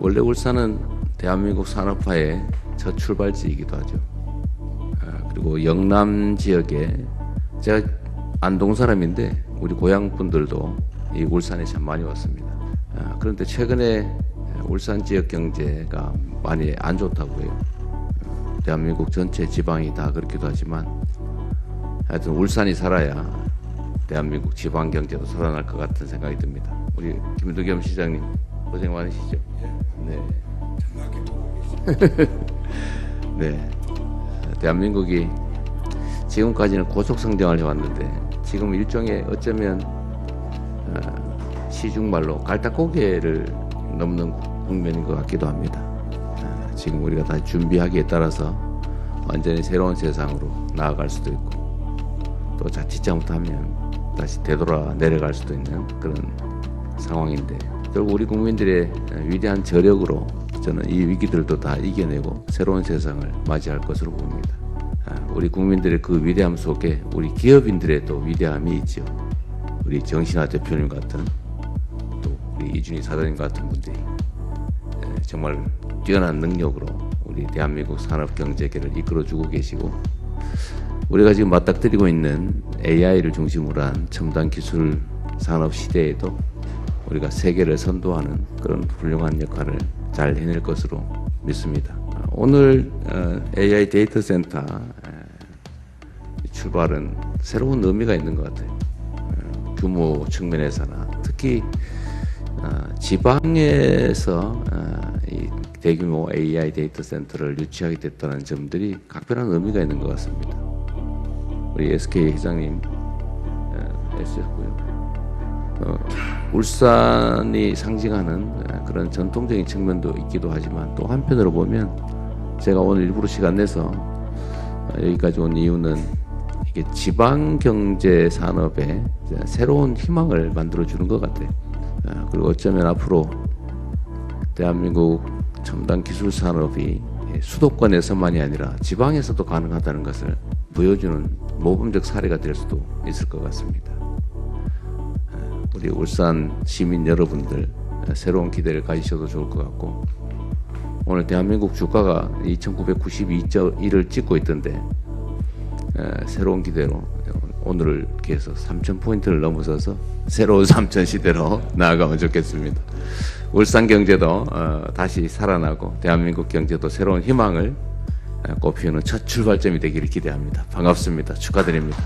원래 울산은 대한민국 산업화의 첫 출발지이기도 하죠. 아, 그리고 영남 지역에 제가 안동 사람인데 우리 고향 분들도 이 울산에 참 많이 왔습니다. 아, 그런데 최근에 울산 지역 경제가 많이 안 좋다고 해요. 어, 대한민국 전체 지방이 다 그렇기도 하지만 하여튼 울산이 살아야 대한민국 지방 경제도 살아날 것 같은 생각이 듭니다. 우리 김두겸 시장님 고생 많으시죠? 네. 네. 대한민국이 지금까지는 고속 성장을 해왔는데 지금 일종의 어쩌면 어, 시중말로 갈딱고개를 넘는 국면인 것 같기도 합니다. 어, 지금 우리가 다 준비하기에 따라서 완전히 새로운 세상으로 나아갈 수도 있고 또 자칫 잘못하면 다시 되돌아 내려갈 수도 있는 그런 상황인데 결국 우리 국민들의 위대한 저력으로 저는 이 위기들도 다 이겨내고 새로운 세상을 맞이할 것으로 봅니다. 아, 우리 국민들의 그 위대함 속에 우리 기업인들의 또 위대함이 있죠. 우리 정신화 대표님 같은 또 우리 이준희 사장님 같은 분들이 에, 정말 뛰어난 능력으로 우리 대한민국 산업 경제계를 이끌어주고 계시고 우리가 지금 맞닥뜨리고 있는 AI를 중심으로 한 첨단 기술 산업 시대에도 우리가 세계를 선도하는 그런 훌륭한 역할을 잘 해낼 것으로 믿습니다. 오늘 어, AI 데이터 센터 에, 출발은 새로운 의미가 있는 것 같아요. 어, 규모 측면에서나 특히 어, 지방에서 어, 이 대규모 AI 데이터 센터를 유치하게 됐다는 점들이 각별한 의미가 있는 것 같습니다. 우리 SK 회장님 어, 애쓰셨고요. 어, 울산이 상징하는 어, 그런 전통적인 측면도 있기도 하지만 또 한편으로 보면 제가 오늘 일부러 시간 내서 어, 여기까지 온 이유는 이게 지방 경제 산업에 새로운 희망을 만들어 주는 것 같아요. 어, 그리고 어쩌면 앞으로 대한민국 첨단 기술 산업이 수도권에서만이 아니라 지방에서도 가능하다는 것을 보여주는 모범적 사례가 될 수도 있을 것 같습니다. 어, 우리 울산 시민 여러분들 어, 새로운 기대를 가지셔도 좋을 것 같고 오늘 대한민국 주가가 2,992.1을 찍고 있던데 어, 새로운 기대로 오늘을 기해서 3천 포인트를 넘어서서 새로운 3천 시대로 나아가면 좋겠습니다. 울산 경제도 어, 다시 살아나고 대한민국 경제도 새로운 희망을 어, 꽃피우는 첫 출발점이 되기를 기대합니다. 반갑습니다. 축하드립니다.